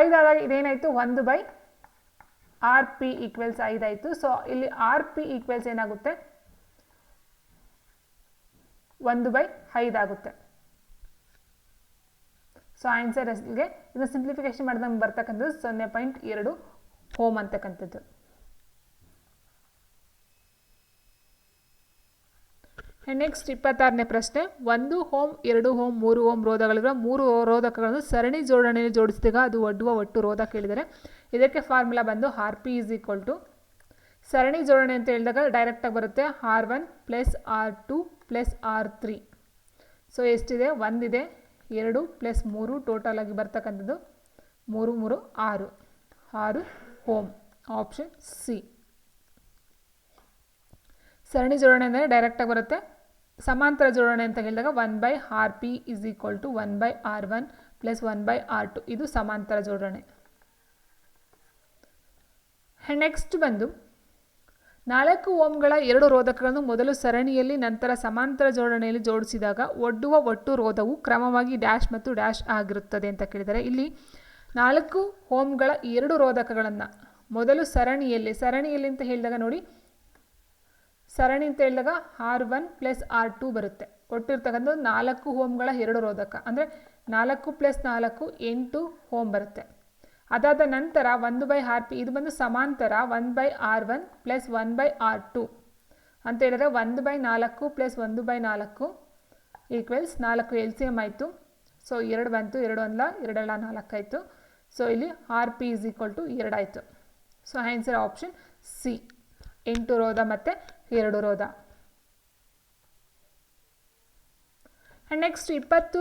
ಐದಾದಾಗ ಇದೇನಾಯಿತು? ಒಂದು ಬೈ ಆರ್ ಪಿ ಈಕ್ವೆಲ್ಸ್ ಐದಾಯಿತು ಸೊ ಇಲ್ಲಿ ಆರ್ ಪಿ ಈಕ್ವೆಲ್ಸ್ ಏನಾಗುತ್ತೆ? ಒಂದು ಬೈ ಐದಾಗುತ್ತೆ ಸೊ ಆನ್ಸರ್ ಅಲ್ಲಿಗೆ ಇದನ್ನು ಸಿಂಪ್ಲಿಫಿಕೇಶನ್ ಮಾಡಿದಂಗೆ ಬರ್ತಕ್ಕಂಥದ್ದು ಸೊನ್ನೆ ಪಾಯಿಂಟ್ ಎರಡು ಹೋಮ್ ಅಂತಕ್ಕಂಥದ್ದು. ನೆಕ್ಸ್ಟ್ ಇಪ್ಪತ್ತಾರನೇ ಪ್ರಶ್ನೆ. ಒಂದು ಹೋಮ್ ಎರಡು ಹೋಮ್ ಮೂರು ಹೋಮ್ ರೋಧಗಳಿರುವ ಮೂರು ರೋಧಕಗಳನ್ನು ಸರಣಿ ಜೋಡಣೆಯಲ್ಲಿ ಜೋಡಿಸಿದಾಗ ಅದು ಒಡ್ಡುವ ಒಟ್ಟು ರೋಧ ಕೇಳಿದರೆ ಇದಕ್ಕೆ ಫಾರ್ಮುಲಾ ಬಂದು R P is equal to ಸರಣಿ ಜೋಡಣೆ ಅಂತ ಹೇಳಿದಾಗ ಡೈರೆಕ್ಟಾಗಿ ಬರುತ್ತೆ R one plus R two plus R three so ಎಷ್ಟಿದೆ? ಒಂದಿದೆ. ಎರಡು ಪ್ಲಸ್ ಮೂರು ಟೋಟಲ್ ಆಗಿ ಬರ್ತಕ್ಕಂಥದ್ದು ಮೂರು ಮೂರು, ಆರು. ಆರು ಹೋಮ್ ಆಪ್ಷನ್ ಸಿ ಸರಣಿ ಜೋಡಣೆ ಅಂದರೆ ಡೈರೆಕ್ಟಾಗಿ ಬರುತ್ತೆ. ಸಮಾಂತರ ಜೋಡಣೆ ಅಂತ ಹೇಳಿದಾಗ one by R P is equal to one by R one plus one by R two ಇದು ಸಮಾಂತರ ಜೋಡಣೆ. ನೆಕ್ಸ್ಟ್ ಬಂದು ನಾಲ್ಕು ಓಮ್ಗಳ ಎರಡು ರೋಧಕಗಳನ್ನು ಮೊದಲು ಸರಣಿಯಲ್ಲಿ, ನಂತರ ಸಮಾಂತರ ಜೋಡಣೆಯಲ್ಲಿ ಜೋಡಿಸಿದಾಗ ಒಡ್ಡುವ ಒಟ್ಟು ರೋಧವು ಕ್ರಮವಾಗಿ ಡ್ಯಾಶ್ ಮತ್ತು ಡ್ಯಾಶ್ ಆಗಿರುತ್ತದೆ ಅಂತ ಕೇಳಿದರೆ, ಇಲ್ಲಿ ನಾಲ್ಕು ಓಮ್ಗಳ ಎರಡು ರೋಧಕಗಳನ್ನು ಮೊದಲು ಸರಣಿಯಲ್ಲಿ ಸರಣಿಯಲ್ಲಿ ಅಂತ ಹೇಳಿದಾಗ ನೋಡಿ, ಸರಣಿ ಅಂತ ಹೇಳಿದಾಗ R one plus R two ಬರುತ್ತೆ. ಒಟ್ಟಿರ್ತಕ್ಕಂಥ ನಾಲ್ಕು ಹೋಮ್ಗಳ ಎರಡು ರೋಧಕ. ಅಂದರೆ ನಾಲ್ಕು ಪ್ಲಸ್ ನಾಲ್ಕು ಎಂಟು ಹೋಮ್ ಬರುತ್ತೆ. ಅದಾದ ನಂತರ ಒಂದು ಬೈ ಆರ್ ಪಿ, ಇದು ಬಂದು ಸಮಾಂತರ one by R one plus one by R two. ಅಂತ ಹೇಳಿದ್ರೆ ಒಂದು ಬೈ ನಾಲ್ಕು ಪ್ಲಸ್ ಒಂದು ಬೈ ನಾಲ್ಕು ಈಕ್ವಲ್ಸ್ ನಾಲ್ಕು ಎಲ್ ಸಿ ಎಂ ಆಯಿತು. ಸೊ ಎರಡು ಬಂತು, ಎರಡು ಅಲ್ಲ ಎರಡಲ್ಲ ನಾಲ್ಕು ಆಯಿತು. ಸೊ ಇಲ್ಲಿ R P is equal to ಎರಡಾಯಿತು so answer option C ಎಂಟು ರೋಧ ಮತ್ತು ಎರಡು ರೋಧ. ಆ್ಯಂಡ್ ನೆಕ್ಸ್ಟ್ ಇಪ್ಪತ್ತು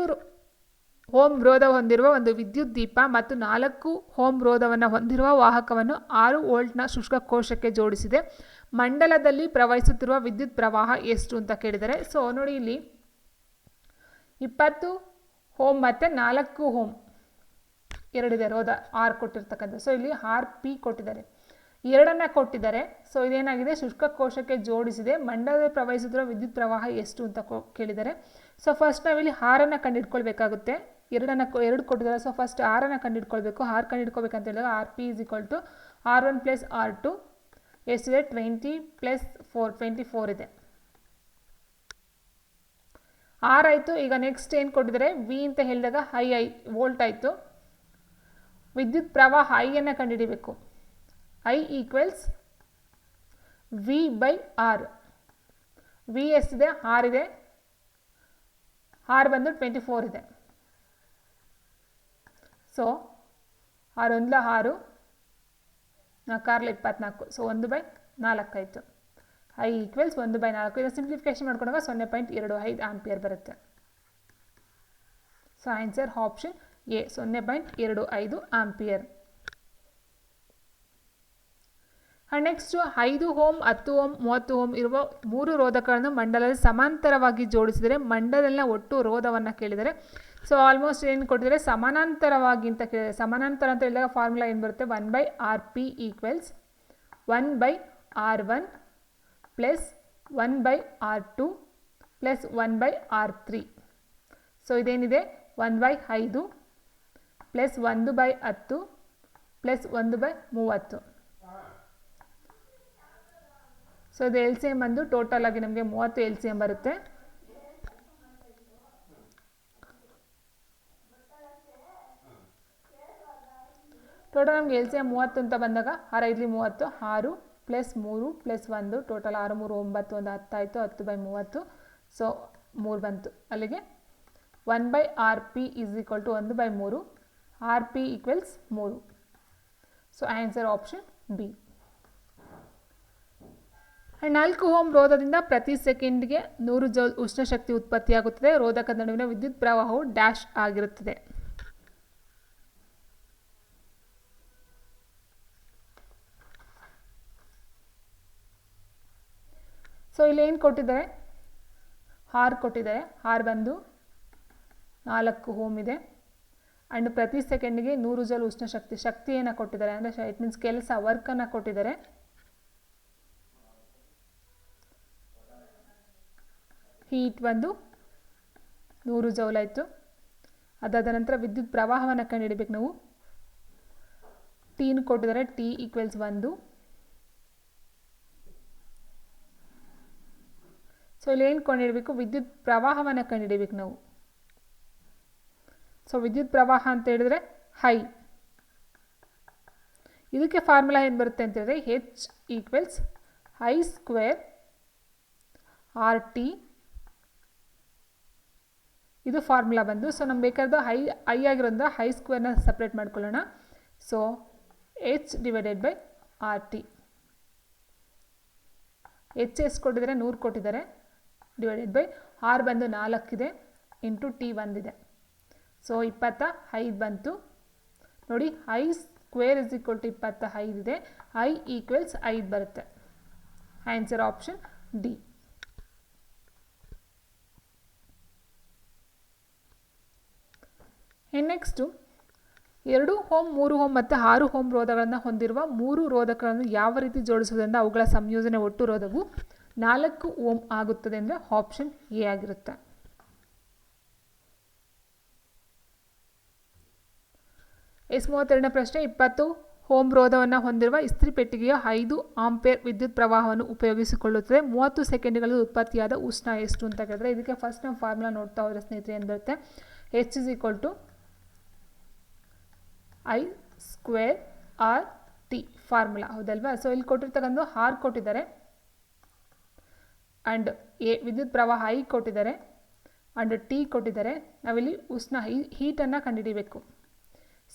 ಹೋಮ್ ರೋಧ ಹೊಂದಿರುವ ಒಂದು ವಿದ್ಯುತ್ ದೀಪ ಮತ್ತು ನಾಲ್ಕು ಹೋಮ್ ರೋಧವನ್ನು ಹೊಂದಿರುವ ವಾಹಕವನ್ನು ಆರು ವೋಲ್ಟ್ನ ಶುಷ್ಕ ಕೋಶಕ್ಕೆ ಜೋಡಿಸಿದೆ. ಮಂಡಲದಲ್ಲಿ ಪ್ರವಹಿಸುತ್ತಿರುವ ವಿದ್ಯುತ್ ಪ್ರವಾಹ ಎಷ್ಟು ಅಂತ ಕೇಳಿದರೆ, ಸೊ ನೋಡಿ ಇಲ್ಲಿ ಇಪ್ಪತ್ತು ಹೋಮ್ ಮತ್ತು ನಾಲ್ಕು ಹೋಮ್ ಎರಡಿದೆ ರೋಧ ಆರ್ ಕೊಟ್ಟಿರ್ತಕ್ಕಂಥ, ಸೊ ಇಲ್ಲಿ ಆರ್ ಪಿ ಕೊಟ್ಟಿದ್ದಾರೆ. ಎರಡನ್ನು ಕೊಟ್ಟಿದ್ದಾರೆ, ಸೊ ಇದೇನಾಗಿದೆ? ಶುಷ್ಕ ಕೋಶಕ್ಕೆ ಜೋಡಿಸಿದೆ. ಮಂಡಲದಲ್ಲಿ ಪ್ರವಹಿಸುತ್ತಿರುವ ವಿದ್ಯುತ್ ಪ್ರವಾಹ ಎಷ್ಟು ಅಂತ ಕೇಳಿದ್ದಾರೆ ಸೊ ಫಸ್ಟ್ ನಾವಿಲ್ಲಿ ಹಾರನ್ನು ಕಂಡುಹಿಡ್ಕೊಳ್ಬೇಕಾಗುತ್ತೆ. ಎರಡನ್ನು ಎರಡು ಕೊಟ್ಟಿದ್ದಾರೆ. ಸೊ ಫಸ್ಟ್ ಆರನ್ನು ಕಂಡುಹಿಡ್ಕೊಳ್ಬೇಕು. ಆರ್ ಕಂಡುಹಿಡ್ಕೊಳ್ಬೇಕಂತ ಹೇಳಿದಾಗ R P is equal to R one plus R two ಎಷ್ಟಿದೆ twenty plus four twenty four ಇದೆ. ಆರ್ ಆಯಿತು. ಈಗ ನೆಕ್ಸ್ಟ್ ಏನು ಕೊಟ್ಟಿದ್ದಾರೆ? ವಿ ಅಂತ ಹೇಳಿದಾಗ ಹೈ ಐ ವೋಲ್ಟ್ ಆಯಿತು. ವಿದ್ಯುತ್ ಪ್ರವಾಹ ಐಯನ್ನು ಕಂಡುಹಿಡಿಬೇಕು. I equals V by R V ಎಷ್ಟಿದೆ? ಆರ್ ಇದೆ. ಆರ್ ಬಂದು ಟ್ವೆಂಟಿ ಫೋರ್ ಇದೆ. ಸೊ ಆರು ಒಂದ್ಲ ಆರು ನಾಲ್ಕಾರ್ಲ ಇಪ್ಪತ್ನಾಲ್ಕು. ಸೊ ಒಂದು ಬೈ ನಾಲ್ಕಾಯಿತು ಐ ಈಕ್ವಲ್ಸ್ ಒಂದು ಬೈ ನಾಲ್ಕು. ಇದನ್ನು ಸಿಂಪ್ಲಿಫಿಕೇಶನ್ ಮಾಡ್ಕೊಂಡಾಗ ಸೊನ್ನೆ ಪಾಯಿಂಟ್ ಎರಡು ಐದು ಆಂಪಿಯರ್ ಬರುತ್ತೆ. ಸೊ ಆನ್ಸರ್ ಆಪ್ಷನ್ ಎ ಸೊನ್ನೆ ಪಾಯಿಂಟ್ ಎರಡು ಐದು ಆಂಪಿಯರ್. ನೆಕ್ಸ್ಟು ಐದು ಓಮ್, ಹತ್ತು ಓಮ್, ಮೂವತ್ತು ಓಮ್ ಇರುವ ಮೂರು ರೋಧಕಗಳನ್ನು ಮಂಡಲದಲ್ಲಿ ಸಮಾಂತರವಾಗಿ ಜೋಡಿಸಿದರೆ ಮಂಡಲನ ಒಟ್ಟು ರೋಧವನ್ನು ಕೇಳಿದರೆ ಸೊ ಆಲ್ಮೋಸ್ಟ್ ಏನು ಕೊಟ್ಟಿದ್ದಾರೆ? ಸಮಾನಾಂತರವಾಗಿ ಅಂತ ಕೇಳಿದರೆ ಸಮಾನಾಂತರ ಅಂತ ಹೇಳಿದಾಗ ಫಾರ್ಮುಲಾ ಏನು ಬರುತ್ತೆ? One by R P equals one by R one plus one by R two plus one by R three so ಇದೇನಿದೆ? One by ಐದು ಪ್ಲಸ್ ಒಂದು ಬೈ ಹತ್ತು ಪ್ಲಸ್ ಒಂದು ಬೈ ಮೂವತ್ತು. ಸೊ ಇದು ಎಲ್ ಸಿ ಎಂ ಬಂದು total ಆಗಿ ನಮಗೆ ಮೂವತ್ತು ಎಲ್ ಸಿ ಎಂ ಬರುತ್ತೆ. ಟೋಟಲ್ ನಮಗೆ ಎಲ್ ಸಿ ಎಂ ಮೂವತ್ತು ಅಂತ ಬಂದಾಗ ಆರು ಐದಲಿ ಮೂವತ್ತು, ಆರು ಪ್ಲಸ್ ಮೂರು ಪ್ಲಸ್ ಒಂದು ಟೋಟಲ್ ಆರು ಮೂರು ಒಂಬತ್ತು, ಒಂದು ಹತ್ತಾಯಿತು, ಹತ್ತು ಬೈ ಮೂವತ್ತು. ಸೊ ಮೂರು ಬಂತು. ಅಲ್ಲಿಗೆ one by R P is equal to ಒಂದು ಬೈ ಮೂರು. ಆರ್ ಪಿ ಈಕ್ವಲ್ಸ್ ಮೂರು. ಸೊ ಆನ್ಸರ್ ಆಪ್ಷನ್ ಬಿ ನಾಲ್ಕು ಓಮ್ ರೋಧದಿಂದ ಪ್ರತಿ ಸೆಕೆಂಡ್ಗೆ ನೂರು ಜೌಲ್ ಉಷ್ಣಶಕ್ತಿ ಉತ್ಪತ್ತಿಯಾಗುತ್ತದೆ. ರೋಧಕದ ನಡುವಿನ ವಿದ್ಯುತ್ ಪ್ರವಾಹವು ಡ್ಯಾಶ್ ಆಗಿರುತ್ತದೆ. ಸೊ ಇಲ್ಲಿ ಏನು ಕೊಟ್ಟಿದ್ದಾರೆ? ಹಾರ್ ಕೊಟ್ಟಿದ್ದಾರೆ. ಹಾರ್ ಬಂದು ನಾಲ್ಕು ಹೋಮ್ ಇದೆ. ಆ್ಯಂಡ್ ಪ್ರತಿ ಸೆಕೆಂಡಿಗೆ ನೂರು ಜಲ್ ಉಷ್ಣಶಕ್ತಿ ಶಕ್ತಿಯನ್ನು ಕೊಟ್ಟಿದ್ದಾರೆ. ಅಂದರೆ ಇಟ್ ಮೀನ್ಸ್ ಕೆಲಸ ವರ್ಕನ್ನು ಕೊಟ್ಟಿದ್ದಾರೆ. ಹೀಟ್ ಬಂದು ನೂರು ಜೌಲ್ ಅದಾದ ನಂತರ ವಿದ್ಯುತ್ ಪ್ರವಾಹವನ್ನು ಕಂಡುಹಿಡಬೇಕು ನಾವು. ಟೀನ್ ಕೊಟ್ಟಿದ್ದಾರೆ. ಟಿ ಈಕ್ವಲ್ಸ್ ಒಂದು. ಸೊ ಇಲ್ಲಿ ಏನು ಕಂಡುಹಿಡಬೇಕು ವಿದ್ಯುತ್ ಪ್ರವಾಹವನ್ನು ಕಂಡುಹಿಡಬೇಕು ನಾವು. ಸೊ ವಿದ್ಯುತ್ ಪ್ರವಾಹ ಅಂತ ಹೇಳಿದ್ರೆ ಹೈ. ಇದಕ್ಕೆ ಫಾರ್ಮುಲಾ ಏನು ಬರುತ್ತೆ ಅಂತ ಹೇಳಿದ್ರೆ H equals I square R T ಇದು ಫಾರ್ಮುಲಾ ಬಂದು ಸೊ ನಮ್ಗೆ ಬೇಕಾದ ಹೈ ಐ ಆಗಿರೋದ್ರಿಂದ ಹೈ ಸ್ಕ್ವೇರ್ನ ಸಪ್ರೇಟ್ ಮಾಡ್ಕೊಳ್ಳೋಣ. So H divided by R T H S ಕೊಟ್ಟಿದ್ದಾರೆ? ನೂರು ಕೊಟ್ಟಿದ್ದಾರೆ. ಡಿವೈಡೆಡ್ ಬೈ ಆರ್ ಬಂದು ನಾಲ್ಕಿದೆ ಇಂಟು ಟಿ ಒಂದಿದೆ ಸೊ ಇಪ್ಪತ್ತ ಐದು ಬಂತು. ನೋಡಿ I square is equal to ಇಪ್ಪತ್ತ ಇದೆ. ಐ ಈಕ್ವಲ್ಸ್ ಐದು ಬರುತ್ತೆ. ಆನ್ಸರ್ ಆಪ್ಷನ್ ಡಿ ನೆಕ್ಸ್ಟು ಎರಡು ಹೋಮ್ ಮೂರು ಹೋಮ್ ಮತ್ತು ಆರು ಹೋಮ್ ರೋಧಗಳನ್ನು ಹೊಂದಿರುವ ಮೂರು ರೋಧಕಗಳನ್ನು ಯಾವ ರೀತಿ ಜೋಡಿಸುವುದರಿಂದ ಅವುಗಳ ಸಂಯೋಜನೆ ಒಟ್ಟು ರೋಧವು ನಾಲ್ಕು ಓಮ್ ಆಗುತ್ತದೆ ಅಂದರೆ ಆಪ್ಷನ್ ಎ ಆಗಿರುತ್ತೆ. ಎಸ್ ಮೂವತ್ತೆರಡನೇ ಪ್ರಶ್ನೆ, ಇಪ್ಪತ್ತು ಹೋಮ್ ರೋಧವನ್ನು ಹೊಂದಿರುವ ಇಸ್ತ್ರಿ ಪೆಟ್ಟಿಗೆಯ ಐದು ಆಂಪೇರ್ ವಿದ್ಯುತ್ ಪ್ರವಾಹವನ್ನು ಉಪಯೋಗಿಸಿಕೊಳ್ಳುತ್ತದೆ. ಮೂವತ್ತು ಸೆಕೆಂಡ್ಗಳಲ್ಲಿ ಉತ್ಪತ್ತಿಯಾದ ಉಷ್ಣ ಎಷ್ಟು ಅಂತ ಕೇಳಿದ್ರೆ, ಇದಕ್ಕೆ ಫಸ್ಟ್ ನಾವು ಫಾರ್ಮುಲಾ ನೋಡ್ತಾ ಹೋದರೆ ಸ್ನೇಹಿತರೆ ಏನು ಬರುತ್ತೆ? H is equal to I square R T formula ಹೌದಲ್ವಾ? ಸೊ ಇಲ್ಲಿ ಕೊಟ್ಟಿರ್ತಕ್ಕಂಥ ಆರ್ ಕೊಟ್ಟಿದ್ದಾರೆ. ಆ್ಯಂಡ್ ಎ ವಿದ್ಯುತ್ ಪ್ರವಾಹ ಐ ಕೊಟ್ಟಿದ್ದಾರೆ. ಆ್ಯಂಡ್ ಟಿ ಕೊಟ್ಟಿದ್ದಾರೆ. ನಾವಿಲ್ಲಿ ಉಷ್ಣ ಹೈ ಹೀಟನ್ನು ಕಂಡುಹಿಡಿಬೇಕು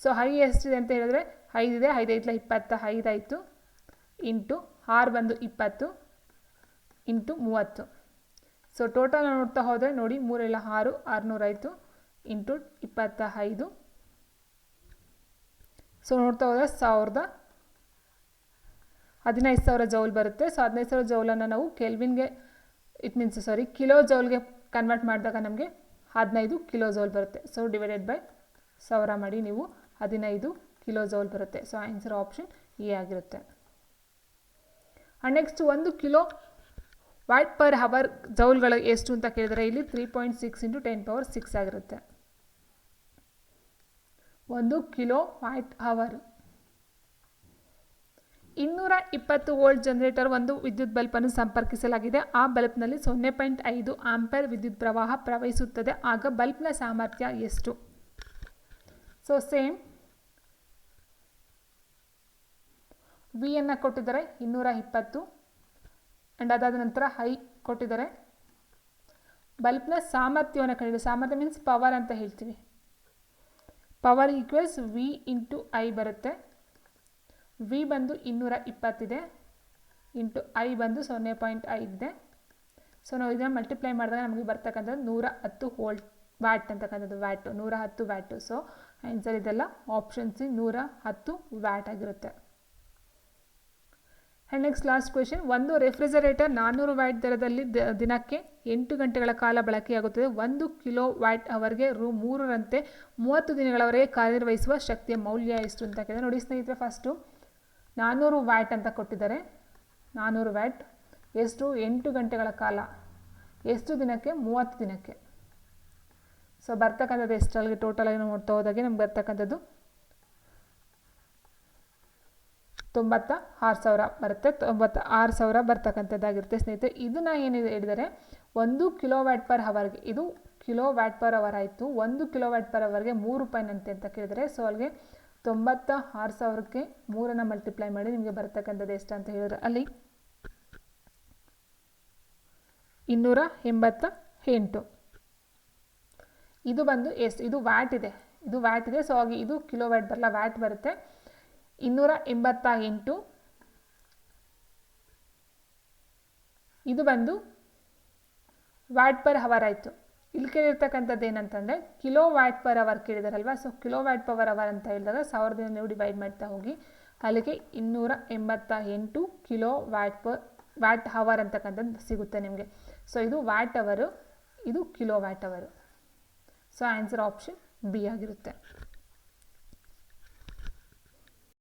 ಸೊ ಹೈ ಎಷ್ಟಿದೆ ಅಂತ ಹೇಳಿದ್ರೆ ಐದಿದೆ ಐದೈತ್ಲ ಇಪ್ಪತ್ತ ಐದಾಯಿತು ಇಂಟು ಆರು ಬಂದು ಇಪ್ಪತ್ತು, ಇಂಟು ಮೂವತ್ತು. ಸೊ ಟೋಟಲ್ ನೋಡ್ತಾ ಹೋದರೆ ನೋಡಿ ಮೂರೆಲ್ಲ ಆರು ಆರುನೂರಾಯಿತು ಇಂಟು ಇಪ್ಪತ್ತ, ಐದು. ಸೊ ನೋಡ್ತಾ ಹೋದರೆ ಸಾವಿರದ ಹದಿನೈದು ಸಾವಿರ ಜೌಲ್ ಬರುತ್ತೆ. ಸೊ ಹದಿನೈದು ಸಾವಿರ ಜೌಲನ್ನು ನಾವು ಕೆಲ್ವಿನ್ಗೆ ಇಟ್ ಮೀನ್ಸ್ ಸಾರಿ ಕಿಲೋ ಜೌಲ್ಗೆ ಕನ್ವರ್ಟ್ ಮಾಡಿದಾಗ ನಮಗೆ ಹದಿನೈದು ಕಿಲೋ ಜೌಲ್ ಬರುತ್ತೆ. ಸೊ ಡಿವೈಡೆಡ್ ಬೈ ಸಾವಿರ ಮಾಡಿ ನೀವು ಹದಿನೈದು ಕಿಲೋ ಜೌಲ್ ಬರುತ್ತೆ. ಸೊ ಆನ್ಸರ್ ಆಪ್ಷನ್ ಎ ಆಗಿರುತ್ತೆ. ಆ್ಯಂಡ್ ನೆಕ್ಸ್ಟ್ ಒಂದು ಕಿಲೋ ವಾಟ್ ಪರ್ ಹವರ್ ಜೌಲ್ಗಳು ಎಷ್ಟು ಅಂತ ಕೇಳಿದರೆ ಇಲ್ಲಿ three point six into ten power six ಆಗಿರುತ್ತೆ. ಒಂದು ಕಿಲೋ ವಾಟ್ ಹವರ್ ಇನ್ನೂರ ಇಪ್ಪತ್ತು ವೋಲ್ಟ್ ಜನರೇಟರ್ ಒಂದು ವಿದ್ಯುತ್ ಬಲ್ಬನ್ನು ಸಂಪರ್ಕಿಸಲಾಗಿದೆ. ಆ ಬಲ್ಬ್ನಲ್ಲಿ ಸೊನ್ನೆ ಪಾಯಿಂಟ್ ಐದು ಆಂಪೇರ್ ವಿದ್ಯುತ್ ಪ್ರವಾಹ ಪ್ರವಹಿಸುತ್ತದೆ. ಆಗ ಬಲ್ಬ್ನ ಸಾಮರ್ಥ್ಯ ಎಷ್ಟು? ಸೊ ಸೇಮ್ ವಿ ಅನ್ನು ಕೊಟ್ಟಿದ್ದಾರೆ ಇನ್ನೂರ ಇಪ್ಪತ್ತು ಆ್ಯಂಡ್ ಅದಾದ ನಂತರ ಹೈ ಕೊಟ್ಟಿದ್ದಾರೆ. ಬಲ್ಬ್ನ ಸಾಮರ್ಥ್ಯವನ್ನು ಕಂಡಿದೆ ಸಾಮರ್ಥ್ಯ ಮೀನ್ಸ್ ಪವರ್ ಅಂತ ಹೇಳ್ತೀವಿ. Power equals V into I ಬರುತ್ತೆ. ವಿ ಬಂದು ಇನ್ನೂರ ಇಪ್ಪತ್ತಿದೆ ಇಂಟು ಐ ಬಂದು ಸೊನ್ನೆ ಪಾಯಿಂಟ್ ಐದಿದೆ. ಸೊ ನಾವು ಇದನ್ನು ಮಲ್ಟಿಪ್ಲೈ ಮಾಡಿದಾಗ ನಮಗೆ ಬರ್ತಕ್ಕಂಥದ್ದು ನೂರ ಹತ್ತು ವೋಲ್ಟ್ ವ್ಯಾಟ್ ಅಂತಕ್ಕಂಥದ್ದು ವ್ಯಾಟು ನೂರ ಹತ್ತು ವ್ಯಾಟು ಸೊ ಆನ್ಸರ್ ಇದೆಲ್ಲ ಆಪ್ಷನ್ ಸಿ ನೂರ ಹತ್ತು ವ್ಯಾಟ್ ಆಗಿರುತ್ತೆ. ಆ್ಯಂಡ್ ನೆಕ್ಸ್ಟ್ ಲಾಸ್ಟ್ ಕ್ವೆಶನ್ ಒಂದು ರೆಫ್ರಿಜರೇಟರ್ ನಾನ್ನೂರು ವ್ಯಾಟ್ ದರದಲ್ಲಿ ದಿನಕ್ಕೆ ಎಂಟು ಗಂಟೆಗಳ ಕಾಲ ಬಳಕೆಯಾಗುತ್ತದೆ. ಒಂದು ಕಿಲೋ ವ್ಯಾಟ್ ಅವರಿಗೆ ರು ಮೂರರಂತೆ ಮೂವತ್ತು ದಿನಗಳವರೆಗೆ ಕಾರ್ಯನಿರ್ವಹಿಸುವ ಶಕ್ತಿಯ ಮೌಲ್ಯ ಎಷ್ಟು ಅಂತ ಕೇಳಿದ್ರೆ ನೋಡಿ ಸ್ನೇಹಿತರೆ ಫಸ್ಟು ನಾನ್ನೂರು ವ್ಯಾಟ್ ಅಂತ ಕೊಟ್ಟಿದ್ದಾರೆ. ನಾನ್ನೂರು ವ್ಯಾಟ್. ಎಷ್ಟು? ಎಂಟು ಗಂಟೆಗಳ ಕಾಲ. ಎಷ್ಟು ದಿನಕ್ಕೆ? ಮೂವತ್ತು ದಿನಕ್ಕೆ. ಸೊ ಬರ್ತಕ್ಕಂಥದ್ದು ಎಷ್ಟಲ್ಲಿಗೆ ಟೋಟಲಾಗಿ ನೋಡ್ತಾ ಹೋದಾಗೆ ನಮ್ಗೆ ಬರ್ತಕ್ಕಂಥದ್ದು ತೊಂಬತ್ತ ಆರು ಸಾವಿರ ಬರುತ್ತೆ. ತೊಂಬತ್ತ ಆರು ಸಾವಿರ ಬರ್ತಕ್ಕಂಥದ್ದಾಗಿರುತ್ತೆ ಸ್ನೇಹಿತರೆ. ಇದನ್ನು ಏನಿದೆ ಹೇಳಿದರೆ, ಒಂದು ಕಿಲೋ ವ್ಯಾಟ್ ಪರ್ ಅವರ್ಗೆ ಇದು ಕಿಲೋ ವ್ಯಾಟ್ ಪರ್ ಅವರ್ ಆಯಿತು. ಒಂದು ಕಿಲೋ ವ್ಯಾಟ್ ಪರ್ ಅವರ್ಗೆ ಮೂರು ರೂಪಾಯಿನಂತೆ ಅಂತ ಕೇಳಿದರೆ, ಸೊ, ಅಲ್ಲಿಗೆ ತೊಂಬತ್ತ ಆರು ಸಾವಿರಕ್ಕೆ ಮೂರನ್ನು ಮಲ್ಟಿಪ್ಲೈ ಮಾಡಿ ನಿಮಗೆ ಬರ್ತಕ್ಕಂಥದ್ದು ಎಷ್ಟು ಅಂತ ಹೇಳಿದ್ರೆ ಅಲ್ಲಿ ಇನ್ನೂರ ಎಂಬತ್ತ ಎಂಟು. ಇದು ಬಂದು ಎಷ್ಟು ಇದು ವ್ಯಾಟ್ ಇದೆ. ಇದು ವ್ಯಾಟ್ ಇದೆ. ಸೊ ಹಾಗೆ ಇದು ಕಿಲೋ ವ್ಯಾಟ್ ಬರಲ್ಲ, ವ್ಯಾಟ್ ಬರುತ್ತೆ. ಇನ್ನೂರ ಎಂಬತ್ತ ಎಂಟು. ಇದು ಬಂದು ವ್ಯಾಟ್ ಪರ್ ಹವರ್ ಆಯಿತು. ಇಲ್ಲಿ ಕೇಳಿರ್ತಕ್ಕಂಥದ್ದು ಏನಂತಂದರೆ kilo watt per hour ಕೇಳಿದಾರಲ್ವ? So kilo watt power hour ಅಂತ ಹೇಳಿದಾಗ ಸಾವಿರದಿಂದ ನೀವು ಡಿವೈಡ್ ಮಾಡ್ತಾ ಹೋಗಿ ಅಲ್ಲಿಗೆ ಇನ್ನೂರ ಎಂಬತ್ತ ಎಂಟು kilo watt per, watt hour ಅಂತಕ್ಕಂಥದ್ದು ಸಿಗುತ್ತೆ ನಿಮಗೆ. ಸೊ ಇದು ವ್ಯಾಟ್ ಅವರು, ಇದು kilo watt hour. So answer option B ಆಗಿರುತ್ತೆ.